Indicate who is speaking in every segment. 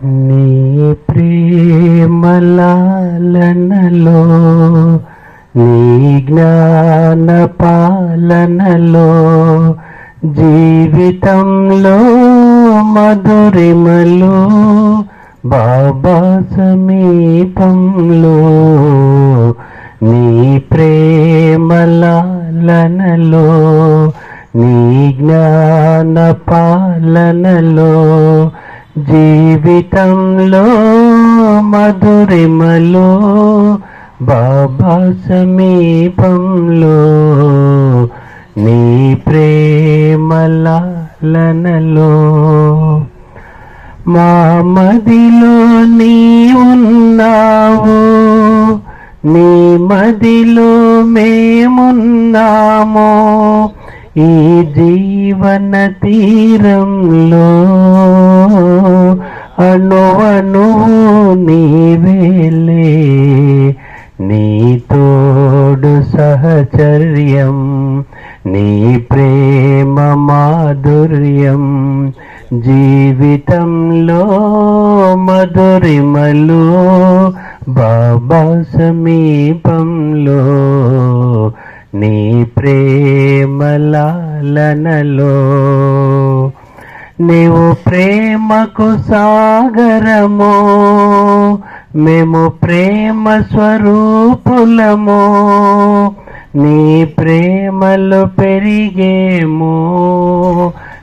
Speaker 1: నీ ప్రేమలాలనలో నీ జ్ఞాన పాలనలో జీవితంలో మధురిమలో బాబా సమీపంలో నీ ప్రేమలాలనలో నీ జ్ఞాన పాలనలో జీవితంలో మధురిమలో బాబా సమీపంలో నీ ప్రేమలాలనలో మా మదిలో నీ ఉన్నావు నీ మదిలో మేమున్నాము. ఈ జీవన తీరంలో అణువను నీవేలే నీ తోడు సహచర్యం నీ ప్రేమ మాధుర్యం జీవితంలో మధురిమలో బాబా సమీపంలో నీ లాలనలో నీవు ప్రేమకు సాగరము మేము ప్రేమ స్వరూపులము నీ ప్రేమలో పెరిగేము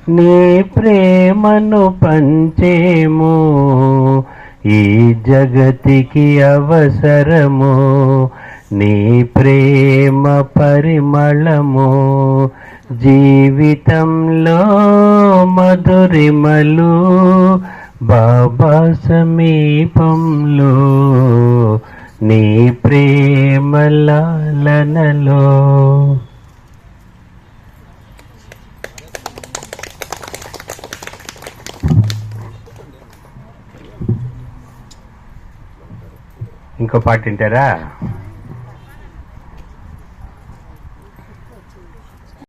Speaker 1: నీ ప్రేమను పంచేము ఈ జగతికి అవసరము నీ ప్రేమ పరిమళము జీవితంలో మధురిమలు బాబా సమీపంలో నీ ప్రేమలాలనలో ఇంకో పాట వింటారా?